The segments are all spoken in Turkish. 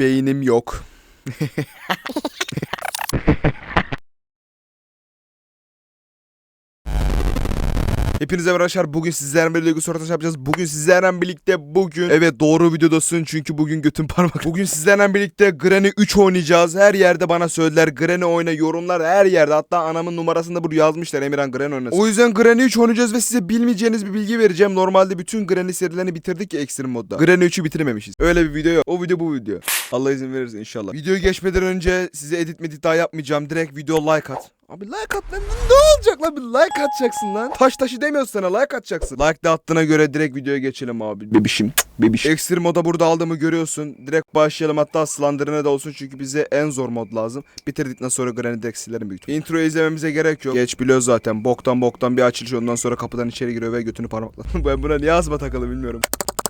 Beynim yok. Hepinize merhaba arkadaşlar. Bugün sizlerle birlikte Lego Sorataş yapacağız. Bugün sizlerle birlikte bugün evet doğru videodasın çünkü bugün götüm parmak. Bugün sizlerle birlikte Granny 3 oynayacağız. Her yerde bana söylediler Granny oyna yorumlar her yerde. Hatta anamın numarasında burada yazmışlar Emirhan Granny oynasın. O yüzden Granny 3 oynayacağız ve size bilmeyeceğiniz bir bilgi vereceğim. Normalde bütün Granny serilerini bitirdik ya Extreme modda. Granny 3'ü bitirmemişiz. Öyle bir video yok. O video bu video. Allah izin verirse inşallah. Videoyu geçmeden önce size edit medit daha yapmayacağım. Direkt video like at. Abi like at lan ne olacak lan bir like atacaksın lan. Taş taşı demiyorsun sana like atacaksın. Like de attığına göre direkt videoya geçelim abi. Bebişim. Bebiş. Extreme moda burada aldığımı görüyorsun. Direkt başlayalım hatta Slender'ına da olsun çünkü bize en zor mod lazım. Bitirdikten sonra Granny direkt silerim büyük ihtimalle. Introyu izlememize gerek yok. Geç biliyoruz zaten. Boktan boktan bir açılış ondan sonra kapıdan içeri giriyor ve götünü parmakla. ben buna niye azma takılı bilmiyorum.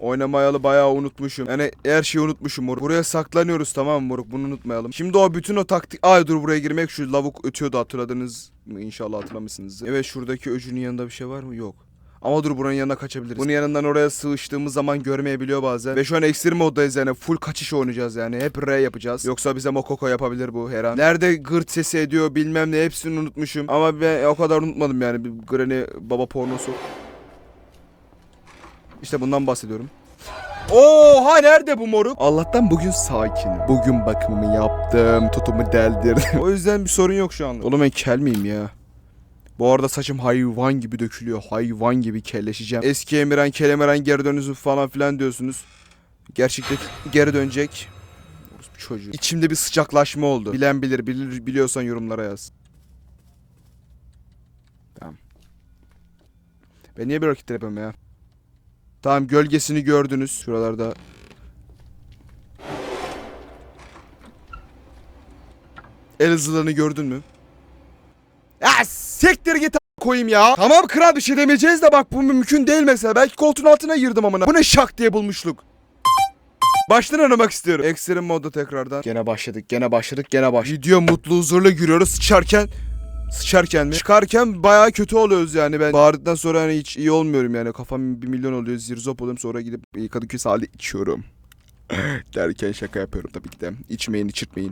Oynamayalı bayağı unutmuşum. Yani her şeyi unutmuşum moruk. Buraya saklanıyoruz tamam mı moruk? Bunu unutmayalım. Şimdi o bütün o taktik... Ay dur buraya girmek şu lavuk ötüyordu hatırladınız mı? İnşallah hatırlamışsınızdır. Evet şuradaki öcünün yanında bir şey var mı? Yok. Ama dur buranın yanına kaçabiliriz. Bunun yanından oraya sığıştığımız zaman görmeyebiliyor bazen. Ve şu an ekstrem moddayız yani. Full kaçış oynayacağız yani. Hep R yapacağız. Yoksa bize Mokoko yapabilir bu her an. Nerede gırt sesi ediyor bilmem ne hepsini unutmuşum. Ama ben o kadar unutmadım yani. Bir Granny baba pornosu. İşte bundan bahsediyorum. Oha nerede bu moruk? Allah'tan bugün sakinim. Bugün bakımımı yaptım. Tutumu deldirdim. o yüzden bir sorun yok şu anda. Oğlum ben kel miyim ya? Bu arada saçım hayvan gibi dökülüyor. Hayvan gibi kelleşeceğim. Eski Emirhan, Kelemeran geri dönüzü falan filan diyorsunuz. Gerçekten geri dönecek. Çocuğu. İçimde bir sıcaklaşma oldu. Bilen bilir, bilir biliyorsan yorumlara yaz. Tamam. Ben niye bir hareket yapıyorum ya? Tamam gölgesini gördünüz. Şuralarda. El hızlarını gördün mü? Ya siktir git koyayım ya. Tamam kral bir şey demeyeceğiz de bak bu mümkün değil mesela. Belki koltuğun altına girdim amına. Bu ne şak diye bulmuşluk. Baştan oynamak istiyorum. Ekstrem modda tekrardan. Gene başladık, gene başladık, gene başladık. Video mutlu huzurla giriyoruz. Sıçarken Sıçarken mi? Çıkarken bayağı kötü oluyoruz yani ben. Bağırdıktan sonra hani hiç iyi olmuyorum yani. Kafam bir milyon oluyor. Zirzop oluyorum sonra gidip Kadıköy sahilde içiyorum. Derken şaka yapıyorum tabii ki de. İçmeyin, içirtmeyin.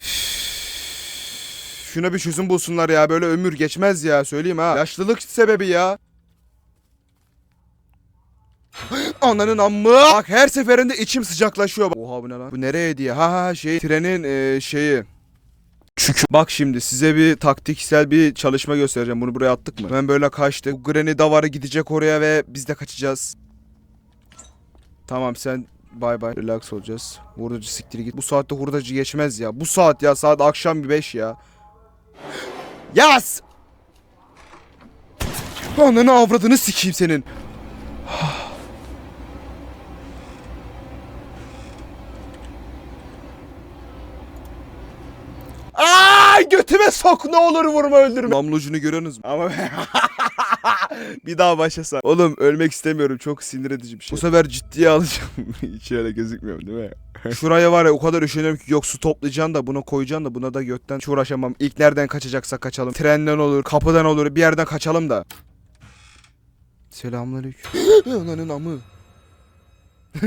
Şuna bir çözüm bulsunlar ya. Böyle ömür geçmez ya. Söyleyeyim ha. Yaşlılık sebebi ya. Ananın ammı. Bak her seferinde içim sıcaklaşıyor. Oha bu ne lan? Bu nereye diye? Ha ha şey trenin e, şeyi. Çünkü bak şimdi size bir taktiksel bir çalışma göstereceğim. Bunu buraya attık mı? Ben böyle kaçtık. Bu Granny davarı gidecek oraya ve biz de kaçacağız. Tamam sen bay bay relax olacağız. Hurdacı siktir git. Bu saatte hurdacı geçmez ya. Bu saat ya saat akşam bir 5 ya. Yas! Ananı avradını sikeyim senin. Ay götüme sok ne olur vurma öldürme. Namlucunu görüyorsunuz mu? Ama bir daha başlasa. Oğlum ölmek istemiyorum çok sinir edici bir şey. Bu sefer ciddiye alacağım. Hiç öyle gözükmüyor değil mi? Şuraya var ya o kadar üşeniyorum ki yok su toplayacaksın da buna koyacaksın da buna da götten hiç uğraşamam. İlk nereden kaçacaksak kaçalım. Trenden olur, kapıdan olur bir yerden kaçalım da. Selamünaleyküm. Ananın amı.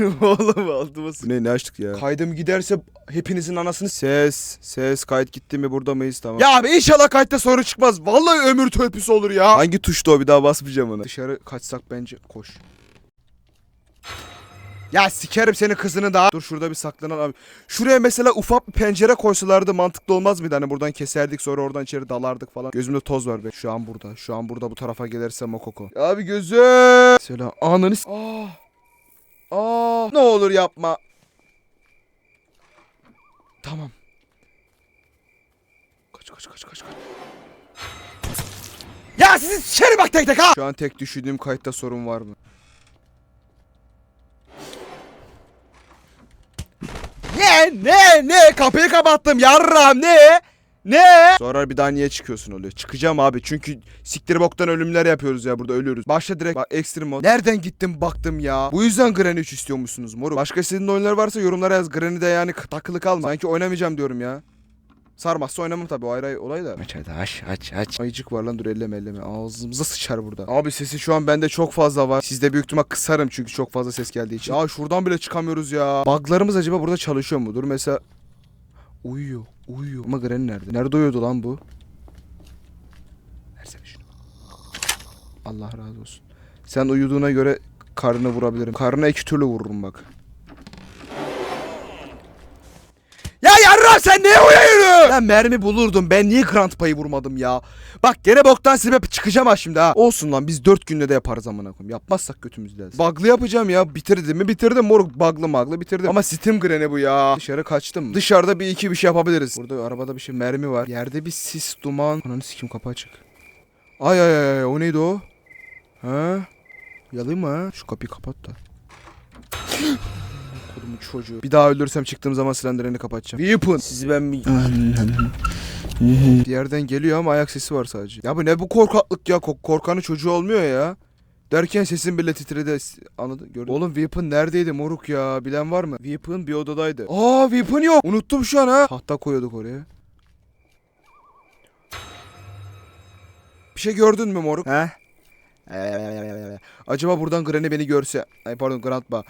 Oğlum altıma s- Bu ne ne açtık ya? Kaydım giderse hepinizin anasını ses ses kayıt gitti mi burada mıyız tamam. Ya abi inşallah kayıtta sorun çıkmaz. Vallahi ömür törpüsü olur ya. Hangi tuştu o bir daha basmayacağım ona. Dışarı kaçsak bence koş. Ya sikerim senin kızını da. Dur şurada bir saklanan abi. Şuraya mesela ufak bir pencere koysalardı mantıklı olmaz mıydı? Hani buradan keserdik sonra oradan içeri dalardık falan. Gözümde toz var be. Şu an burada. Şu an burada bu tarafa gelirse Mokoko. Abi gözüm. Selam. Ananı s- Ah. Aa, ne olur yapma. Tamam. Kaç kaç kaç kaç kaç. Ya sizi sikerim bak tek tek ha. Şu an tek düşündüğüm kayıtta sorun var mı? Ne ne ne kapıyı kapattım yarram ne? Ne? Sonra bir daha niye çıkıyorsun oluyor? Çıkacağım abi çünkü siktir boktan ölümler yapıyoruz ya burada ölüyoruz. Başla direkt bak ekstrem mod. Nereden gittim baktım ya. Bu yüzden Granny 3 istiyormuşsunuz moruk. Başka istediğin oyunlar varsa yorumlara yaz. Granny'de yani takılı kalma. Sanki oynamayacağım diyorum ya. Sarmazsa oynamam tabii o ayrı ayrı olay da. Aç hadi aç aç aç. Ayıcık var lan dur elleme elleme. Ağzımıza sıçar burada. Abi sesi şu an bende çok fazla var. Sizde büyük ihtimal kısarım çünkü çok fazla ses geldiği için. Ya şuradan bile çıkamıyoruz ya. Buglarımız acaba burada çalışıyor mu? Dur mesela. Uyuyor. Uyuyor. Ama Granny nerede? Nerede uyuyordu lan bu? Versene şunu. Allah razı olsun. Sen uyuduğuna göre karnını vurabilirim. Karnına iki türlü vururum bak. Yarra sen neye uyuyorsun? Ben mermi bulurdum. Ben niye grant payı vurmadım ya? Bak gene boktan sebep çıkacağım ha şimdi ha. Olsun lan biz dört günde de yaparız amına koyayım. Yapmazsak götümüz deriz. Bug'lı yapacağım ya. Bitirdim mi? Bitirdim moruk. Bug'lı maglı bitirdim. Ama Steam Granny bu ya. Dışarı kaçtım. Dışarıda bir iki bir şey yapabiliriz. Burada arabada bir şey mermi var. Yerde bir sis duman. Ananı sikim kapı açık. Ay ay ay o neydi o? Ha? Yalayım mı ha? Şu kapıyı kapat da. Kodumun çocuğu. Bir daha öldürsem çıktığım zaman silendireni kapatacağım. Weapon. Sizi ben bir... bir yerden geliyor ama ayak sesi var sadece. Ya bu ne bu korkaklık ya? Ko- korkanın çocuğu olmuyor ya. Derken sesin bile titredi. Anladın? Gördün. Oğlum Weapon neredeydi moruk ya? Bilen var mı? Weapon bir odadaydı. Aa Weapon yok. Unuttum şu an ha. Tahta koyuyorduk oraya. Bir şey gördün mü moruk? He? Acaba buradan Granny beni görse. Ay pardon Grandpa.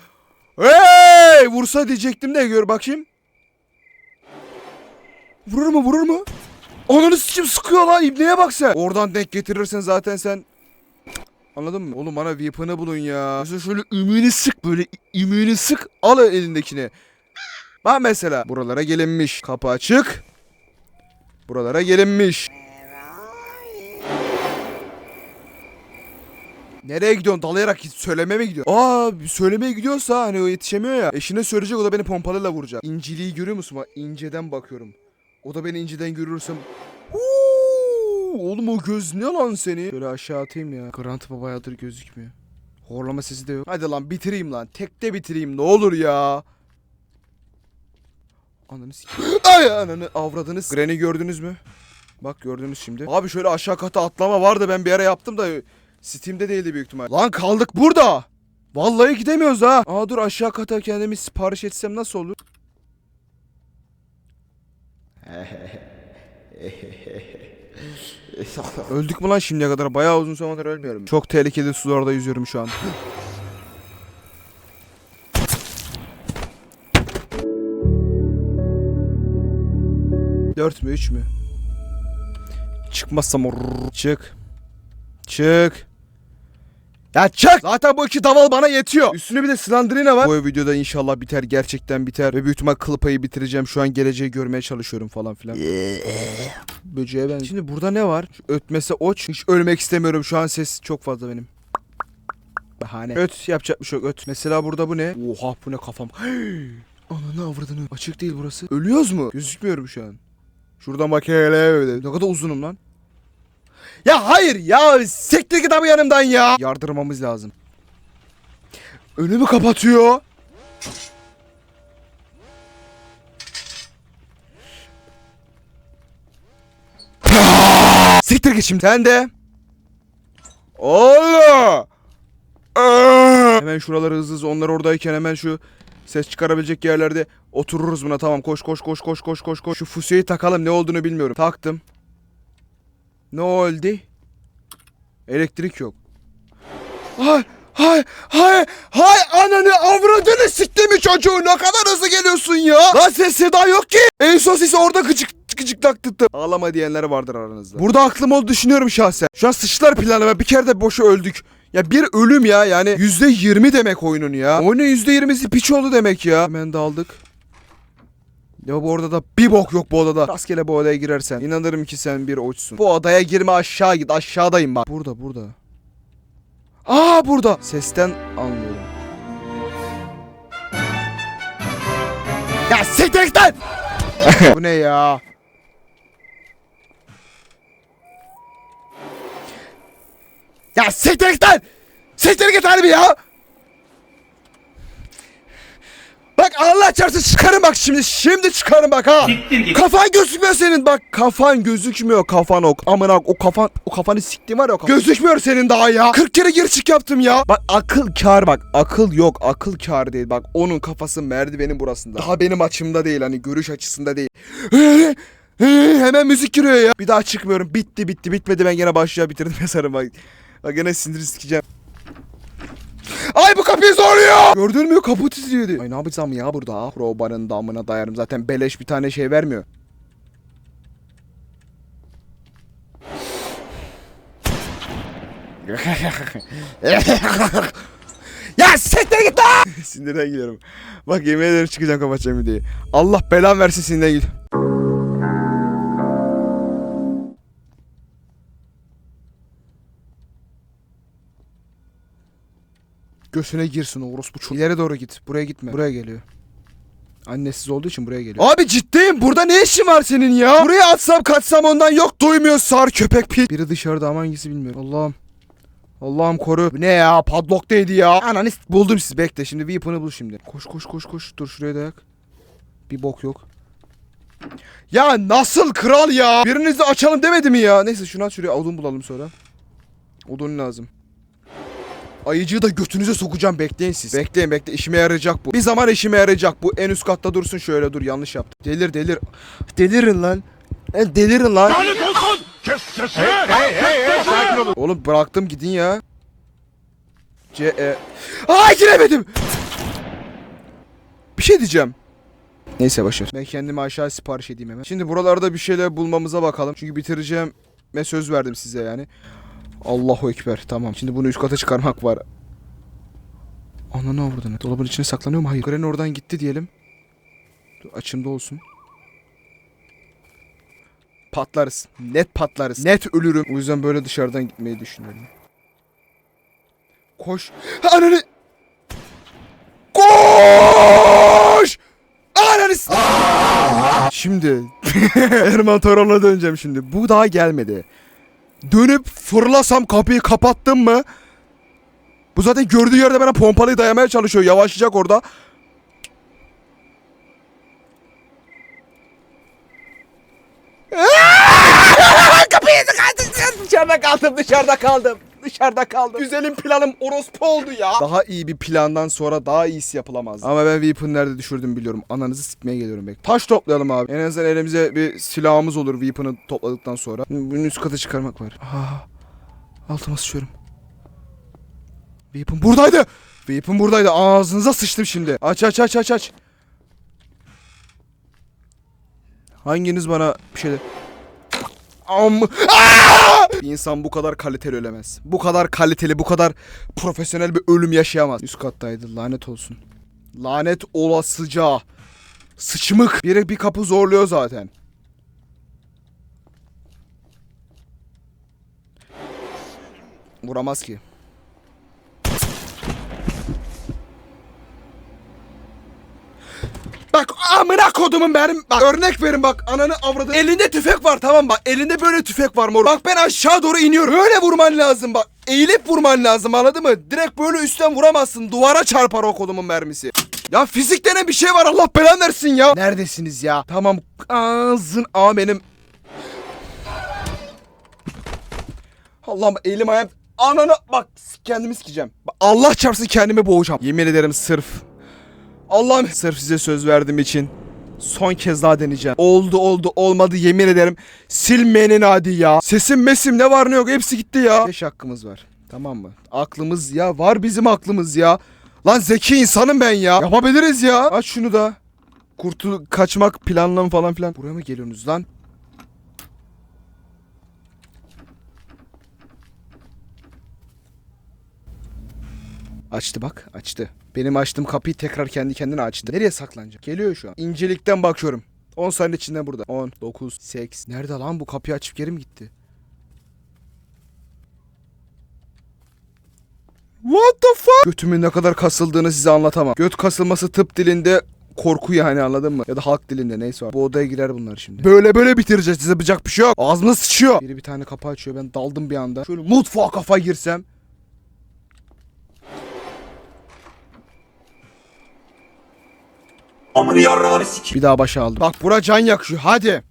Hey! Vursa diyecektim de gör bakayım. Vurur mu vurur mu? Ananı sikim sıkıyor lan ibneye bak sen. Oradan denk getirirsen zaten sen Anladın mı? Oğlum bana weapon'ı bulun ya. Mesela şöyle ümüğünü sık böyle ümüğünü sık al elindekini. Bak mesela buralara gelinmiş. Kapı açık. Buralara gelinmiş. Nereye gidiyorsun? Dalayarak git. Söyleme mi gidiyorsun? Aa söylemeye gidiyorsa hani o yetişemiyor ya. Eşine söyleyecek o da beni pompalıyla vuracak. İnceliği görüyor musun? Bak inceden bakıyorum. O da beni inceden görürsem. Oğlum o göz ne lan seni? Şöyle aşağı atayım ya. Grant Baba bayağıdır gözükmüyor. Horlama sesi de yok. Hadi lan bitireyim lan. Tekte bitireyim ne olur ya. Ananı Ay ananı avradınız. Granny gördünüz mü? Bak gördünüz şimdi. Abi şöyle aşağı kata atlama vardı ben bir ara yaptım da Steam'de değildi büyük ihtimal. Lan kaldık burada. Vallahi gidemiyoruz ha. Aa dur aşağı kata kendimi sipariş etsem nasıl olur? Öldük mü lan şimdiye kadar? Bayağı uzun zamandır ölmüyorum. Çok tehlikeli sularda yüzüyorum şu an. Dört mü üç mü? Çıkmazsam orrrr. Çık. Çık. Ya çık! Zaten bu iki daval bana yetiyor. Üstüne bir de Slandrina var. Bu videoda inşallah biter. Gerçekten biter. Ve büyük ihtimal bitireceğim. Şu an geleceği görmeye çalışıyorum falan filan. Böceğe ben. Şimdi burada ne var? Şu ötmese oç. Hiç ölmek istemiyorum. Şu an ses çok fazla benim. Bahane. Öt yapacak bir şey yok öt. Mesela burada bu ne? Oha bu ne kafam. Ananı avradını. Açık değil burası. Ölüyoruz mu? Gözükmüyorum şu an. Şuradan bak hele. Ne kadar uzunum lan. Ya hayır ya siktir git abi yanımdan ya. Yardırmamız lazım. Önümü kapatıyor. siktir git şimdi. Sen de. Aa! Hemen şuraları hızlı hızlı onlar oradayken hemen şu ses çıkarabilecek yerlerde otururuz buna tamam koş koş koş koş koş koş koş şu fuseyi takalım ne olduğunu bilmiyorum taktım ne oldu elektrik yok. Hay hay hay hay ananı avradını siktimi çocuğu? Ne kadar hızlı geliyorsun ya? Lan ses seda yok ki. En son sesi orada gıcık gıcık taktı ağlama diyenler vardır aranızda. Burada aklım oldu düşünüyorum şahsen. Şu an sıçtılar planlama bir kere de boşa öldük. Ya bir ölüm ya yani yüzde yirmi demek oyunun ya. Oyunun yüzde yirmisi piç oldu demek ya. Hemen daldık. Ya bu odada bir bok yok bu odada. Rastgele bu odaya girersen inanırım ki sen bir oçsun. Bu odaya girme aşağı git aşağıdayım bak. Burada burada. Aa burada. Sesten anlıyorum. Ya siktir git lan! bu ne ya? Ya siktir git lan! Siktir git harbi ya! Çarpsın çıkarım bak şimdi. Şimdi çıkarım bak ha. Siktir git. Kafan gözükmüyor senin bak. Kafan gözükmüyor kafan ok. Amına o kafan o kafanı siktiğim var ya kafan. Gözükmüyor senin daha ya. 40 kere gir çık yaptım ya. Bak akıl kar bak. Akıl yok. Akıl kar değil. Bak onun kafası merdivenin burasında. Daha benim açımda değil hani görüş açısında değil. He, hemen müzik giriyor ya. Bir daha çıkmıyorum. Bitti bitti bitmedi ben gene başlığa bitirdim yazarım bak. Bak gene sinir sikeceğim. Ay bu kapıyı zorluyor. Gördün mü kapı titriyordu. Ay ne yapacağım ya burada? Crowbar'ın damına dayarım zaten beleş bir tane şey vermiyor. ya siktir git lan! Sinirden gidiyorum. Bak yemin ederim çıkacağım kapatacağım videoyu. Allah belan versin sinirden git. Göğsüne girsin o orospu çocuğu. İleri doğru git. Buraya gitme. Buraya geliyor. Annesiz olduğu için buraya geliyor. Abi ciddiyim. Burada ne işin var senin ya? Buraya atsam kaçsam ondan yok. Duymuyor sar köpek pil. Biri dışarıda ama hangisi bilmiyorum. Allah'ım. Allah'ım koru. Ne ya? Padlock değdi ya. Ananı buldum siz. Bekle şimdi weapon'ı bul şimdi. Koş koş koş koş. Dur şuraya dayak. Bir bok yok. Ya nasıl kral ya? Birinizi açalım demedi mi ya? Neyse şunu aç şuraya odun bulalım sonra. Odun lazım. Ayıcığı da götünüze sokacağım bekleyin siz. Bekleyin bekle işime yarayacak bu. Bir zaman işime yarayacak bu. En üst katta dursun şöyle dur yanlış yaptım. Delir delir. Delirin lan. E, delirin lan. Kes sesini! Hey hey hey sakin olun. Oğlum bıraktım gidin ya. C E. Aa giremedim. Bir şey diyeceğim. Neyse başar. Ben kendimi aşağı sipariş edeyim hemen. Şimdi buralarda bir şeyler bulmamıza bakalım. Çünkü bitireceğim ve söz verdim size yani. Allahu Ekber. Tamam. Şimdi bunu üst kata çıkarmak var. Ananı avradını. Dolabın içine saklanıyor mu? Hayır. Gren oradan gitti diyelim. Dur, açımda olsun. Patlarız. Net patlarız. Net ölürüm. O yüzden böyle dışarıdan gitmeyi düşünüyorum. Koş. Ananı. Koş. Ananı. Şimdi Erman Toron'a döneceğim şimdi. Bu daha gelmedi. Dönüp fırlasam kapıyı kapattım mı? Bu zaten gördüğü yerde bana pompalıyı dayamaya çalışıyor. Yavaşlayacak orada. Kapıyı tıkattım. Dışarıda kaldım, dışarıda kaldım. Dışarıda kaldım. Güzelim planım orospu oldu ya. Daha iyi bir plandan sonra daha iyisi yapılamaz. Ama ben Weapon nerede düşürdüm biliyorum. Ananızı sikmeye geliyorum belki. Taş toplayalım abi. En azından elimize bir silahımız olur Weapon'ı topladıktan sonra. Bunun üst kata çıkarmak var. Ah, altıma sıçıyorum. Weapon buradaydı. Weapon buradaydı. Ağzınıza sıçtım şimdi. Aç aç aç aç aç. Hanginiz bana bir şeyler... Am! Bir insan bu kadar kaliteli ölemez. Bu kadar kaliteli, bu kadar profesyonel bir ölüm yaşayamaz. Üst kattaydı. Lanet olsun. Lanet olasıca. Sıçmık. Biri bir kapı zorluyor zaten. Vuramaz ki. Bak amına kodumun benim bak örnek verin bak ananı avradı elinde tüfek var tamam bak elinde böyle tüfek var mor bak ben aşağı doğru iniyorum. Böyle vurman lazım bak. Eğilip vurman lazım anladın mı? Direkt böyle üstten vuramazsın. Duvara çarpar o kodumun mermisi. Ya fizik denen bir şey var Allah belanı versin ya. Neredesiniz ya? Tamam ağzın a benim Allah'ım elim ayağım ananı bak kendimi sikeceğim. Allah çarpsın kendimi boğacağım. Yemin ederim sırf Allah'ım sırf size söz verdiğim için son kez daha deneyeceğim. Oldu oldu olmadı yemin ederim. Silmeyenin adi ya. Sesim mesim ne var ne yok hepsi gitti ya. Beş hakkımız var. Tamam mı? Aklımız ya var bizim aklımız ya. Lan zeki insanım ben ya. Yapabiliriz ya. Aç şunu da. Kurtul kaçmak planlama falan filan. Buraya mı geliyorsunuz lan? Açtı bak açtı. Benim açtığım kapıyı tekrar kendi kendine açtı. Nereye saklanacak? Geliyor şu an. İncelikten bakıyorum. 10 saniye içinde burada. 10, 9, 8. Nerede lan bu kapıyı açıp geri mi gitti? What the fuck? Götümün ne kadar kasıldığını size anlatamam. Göt kasılması tıp dilinde korku yani anladın mı? Ya da halk dilinde neyse var. Bu odaya girer bunlar şimdi. Böyle böyle bitireceğiz. Size yapacak bir şey yok. Ağzına sıçıyor. Biri bir tane kapı açıyor. Ben daldım bir anda. Şöyle mutfağa kafa girsem. Amını yarrağını sik. Bir daha başa aldım. Bak bura can yakışıyor hadi.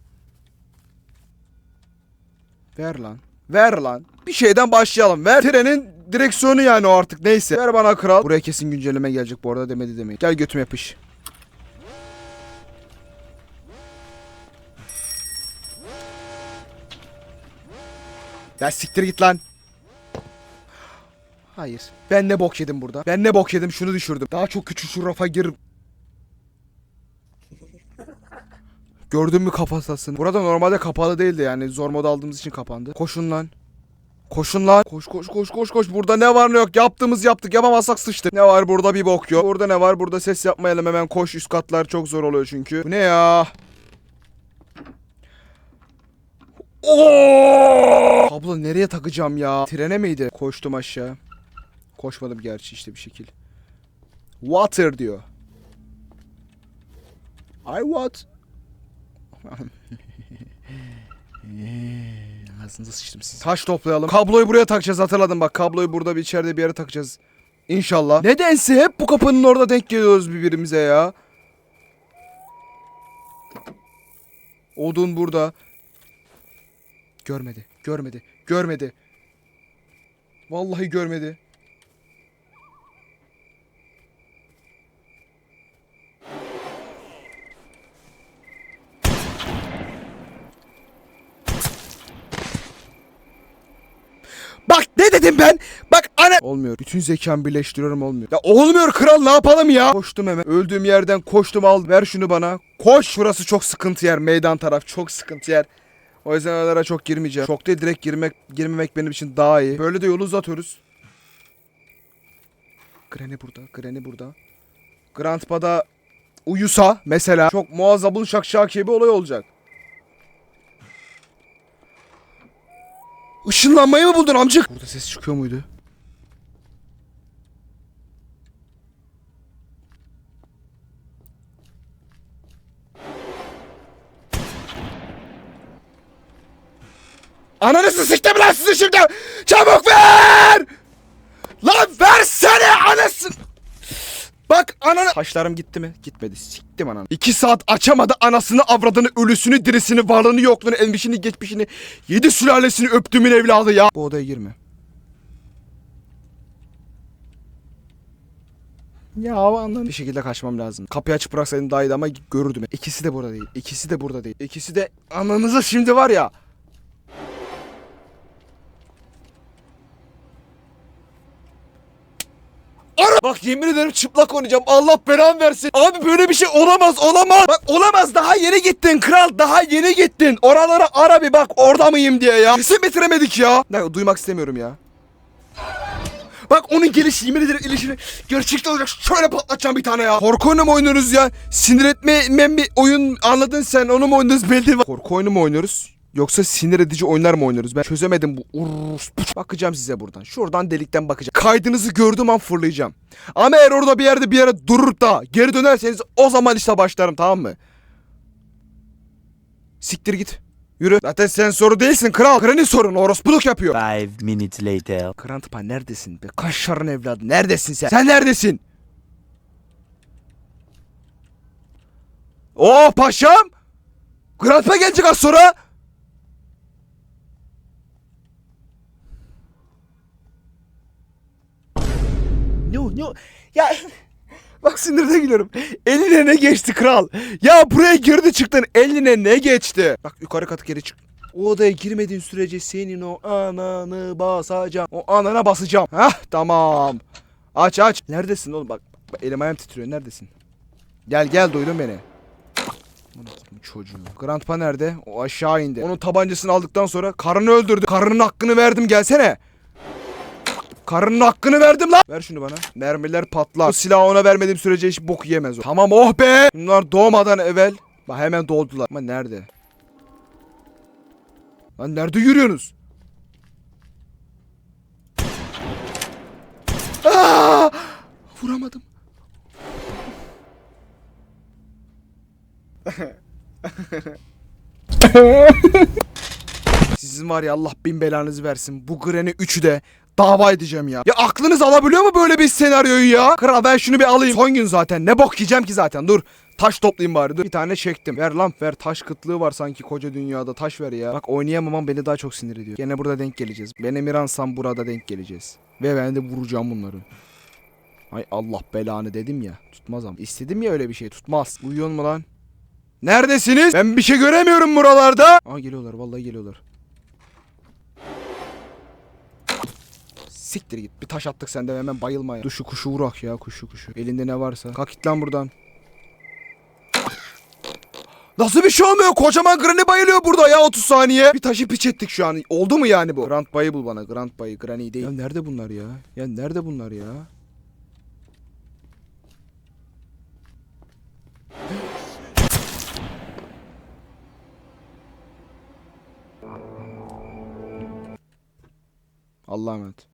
Ver lan. Ver lan. Bir şeyden başlayalım. Ver trenin direksiyonu yani o artık neyse. Ver bana kral. Buraya kesin güncelleme gelecek bu arada demedi demeyin. Gel götüm yapış. Ya siktir git lan. Hayır. Ben ne bok yedim burada? Ben ne bok yedim şunu düşürdüm. Daha çok küçük şu rafa gir. Gördün mü kafatasını? Burada normalde kapalı değildi yani. Zor moda aldığımız için kapandı. Koşun lan. Koşun lan. Koş koş koş koş koş. Burada ne var ne yok. Yaptığımız yaptık. Yapamazsak sıçtık. Ne var burada bir bok yok. Burada ne var? Burada ses yapmayalım hemen koş. Üst katlar çok zor oluyor çünkü. Bu ne ya? Oo! Kablo nereye takacağım ya? Trene miydi? Koştum aşağı. Koşmadım gerçi işte bir şekil. Water diyor. I what? Ağzınıza sıçtım siz. Taş toplayalım. Kabloyu buraya takacağız hatırladım bak. Kabloyu burada bir içeride bir yere takacağız. İnşallah. Nedense hep bu kapının orada denk geliyoruz birbirimize ya. Odun burada. Görmedi. Görmedi. Görmedi. Vallahi görmedi. Bak ne dedim ben? Bak ana... Olmuyor. Bütün zekamı birleştiriyorum olmuyor. Ya olmuyor kral ne yapalım ya? Koştum hemen. Öldüğüm yerden koştum al. Ver şunu bana. Koş. Şurası çok sıkıntı yer. Meydan taraf çok sıkıntı yer. O yüzden oralara çok girmeyeceğim. Çok değil direkt girmek girmemek benim için daha iyi. Böyle de yolu uzatıyoruz. Granny burada. Granny burada. Grandpa'da uyusa mesela çok muazzabın şakşaki bir olay olacak. Işınlanmayı mı buldun amcık? Burada ses çıkıyor muydu? Ananızı siktim lan sizi şimdi! Çabuk ver! Lan versene anasın! Bak ananı... Taşlarım gitti mi? Gitmedi. Siktim ananı. İki saat açamadı anasını, avradını, ölüsünü, dirisini, varlığını, yokluğunu, elmişini, geçmişini, yedi sülalesini öptüğümün evladı ya. Bu odaya girme. Ya anladım. Bir şekilde kaçmam lazım. Kapıyı açıp bıraksaydım daha iyiydi ama görürdüm. İkisi de burada değil. İkisi de burada değil. İkisi de ananıza şimdi var ya. Bak yemin ederim çıplak oynayacağım. Allah belamı versin. Abi böyle bir şey olamaz olamaz. Bak olamaz daha yeni gittin kral. Daha yeni gittin. Oralara ara bir bak orada mıyım diye ya. Kesin bitiremedik ya. Ne duymak istemiyorum ya. Bak onun gelişi yemin ederim ilişini gerçekten olacak. Şöyle patlatacağım bir tane ya. Korku oyunu mu oynuyoruz ya? Sinir etme bir oyun anladın sen onu mu oynuyoruz belli. Korku oyunu mu oynuyoruz? Yoksa sinir edici oyunlar mı oynuyoruz? Ben çözemedim bu. Urus. Bakacağım size buradan. Şuradan delikten bakacağım. Kaydınızı gördüğüm an fırlayacağım. Ama eğer orada bir yerde bir yere durur da geri dönerseniz o zaman işte başlarım tamam mı? Siktir git. Yürü. Zaten sen soru değilsin kral. Kralin sorun. Orospuluk yapıyor. Five minutes later. Grandpa neredesin be? Kaşarın evladı. Neredesin sen? Sen neredesin? Oh paşam. Grandpa gelecek az sonra. No no. Ya bak sinirden gülüyorum. Eline ne geçti kral? Ya buraya girdi çıktın. Eline ne geçti? Bak yukarı kat geri çık. O odaya girmediğin sürece senin o ananı basacağım. O anana basacağım. Hah tamam. Aç aç. Neredesin oğlum bak. bak elim ayağım titriyor. Neredesin? Gel gel duydun beni. Çocuğu. Grandpa nerede? O aşağı indi. Onun tabancasını aldıktan sonra karını öldürdü. Karının hakkını verdim gelsene. Karının hakkını verdim lan. Ver şunu bana. Mermiler patlar. Bu silahı ona vermediğim sürece hiç bok yemez o. Tamam oh be. Bunlar doğmadan evvel. Bak hemen doğdular. Ama nerede? Lan nerede yürüyorsunuz? Aa! Vuramadım. Sizin var ya Allah bin belanızı versin. Bu Granny 3'ü de dava edeceğim ya. Ya aklınız alabiliyor mu böyle bir senaryoyu ya? Kral ben şunu bir alayım. Son gün zaten. Ne bok yiyeceğim ki zaten. Dur. Taş toplayayım bari. Dur. Bir tane çektim. Ver lan ver. Taş kıtlığı var sanki koca dünyada. Taş ver ya. Bak oynayamamam beni daha çok sinir ediyor. Gene burada denk geleceğiz. Ben Emiransam burada denk geleceğiz. Ve ben de vuracağım bunları. Ay Allah belanı dedim ya. Tutmaz ama. İstedim ya öyle bir şey. Tutmaz. Uyuyor mu lan? Neredesiniz? Ben bir şey göremiyorum buralarda. Aa geliyorlar. Vallahi geliyorlar. Siktir git. Bir taş attık sende hemen bayılma ya. Dur şu kuşu vurak ya kuşu kuşu. Elinde ne varsa. Kalk git lan buradan. Nasıl bir şey olmuyor? Kocaman Granny bayılıyor burada ya 30 saniye. Bir taşı piç ettik şu an. Oldu mu yani bu? Grant bayı bul bana. Grant bayı. Granny değil. Ya nerede bunlar ya? Ya nerede bunlar ya? Allah'a emanet.